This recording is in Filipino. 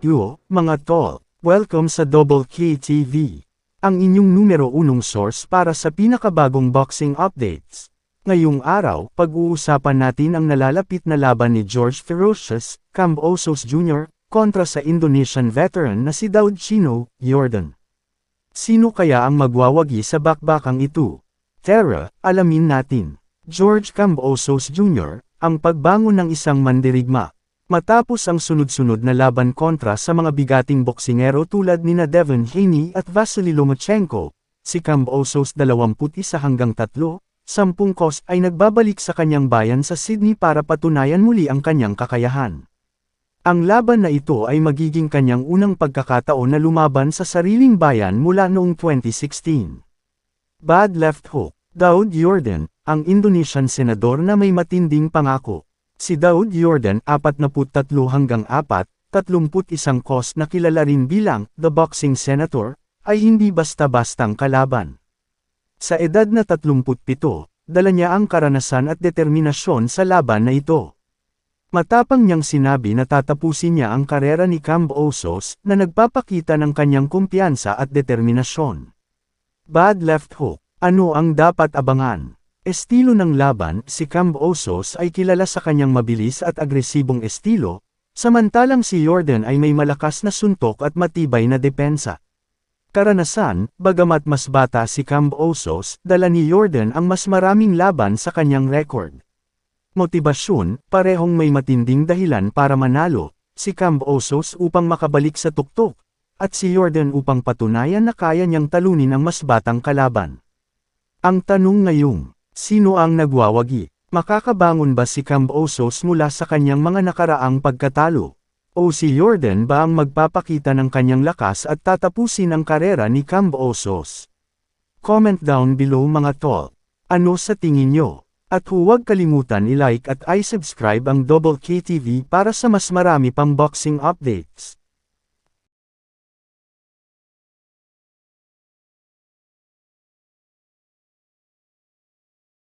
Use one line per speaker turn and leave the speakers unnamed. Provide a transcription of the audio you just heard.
Yo, mga tol, welcome sa Double K TV. Ang inyong numero unong source para sa pinakabagong boxing updates. Ngayong araw, pag-uusapan natin ang nalalapit na laban ni George Ferocious, Cambosos Jr., kontra sa Indonesian veteran na si Daud Chino, Jordan. Sino kaya ang magwawagi sa bakbakang ito? Tara, alamin natin. George Cambosos Jr., ang pagbangon ng isang mandirigma. Matapos ang sunod-sunod na laban kontra sa mga bigating boksingero tulad nina Devon Haney at Vasily Lomachenko, si Cambosos 21 hanggang 3, sampung kos ay nagbabalik sa kanyang bayan sa Sydney para patunayan muli ang kanyang kakayahan. Ang laban na ito ay magiging kanyang unang pagkakataon na lumaban sa sariling bayan mula noong 2016. Bad left hook. Daud Jordan, ang Indonesian senador na may matinding pangako. Si Daud Jordan 43 hanggang 4, 31 kos na kilala rin bilang The Boxing Senator, ay hindi basta-bastang kalaban. Sa edad na 37, dala niya ang karanasan at determinasyon sa laban na ito. Matapang niyang sinabi na tatapusin niya ang karera ni Camb Osos na nagpapakita ng kanyang kumpiyansa at determinasyon. Bad left hook. Ano ang dapat abangan? Estilo ng laban, si Camb Osos ay kilala sa kanyang mabilis at agresibong estilo, samantalang si Jordan ay may malakas na suntok at matibay na depensa. Karanasan, bagamat mas bata si Camb Osos, dala ni Jordan ang mas maraming laban sa kanyang record. Motibasyon, parehong may matinding dahilan para manalo, si Camb Osos upang makabalik sa tuktok, at si Jordan upang patunayan na kaya niyang talunin ang mas batang kalaban. Ang tanong ngayong, sino ang nagwawagi? Makakabangon ba si Camb Osos mula sa kanyang mga nakaraang pagkatalo? O si Jordan ba ang magpapakita ng kanyang lakas at tatapusin ang karera ni Camb Osos? Comment down below mga tol. Ano sa tingin nyo? At huwag kalimutan i-like at i-subscribe ang Double KTV para sa mas marami pang boxing updates.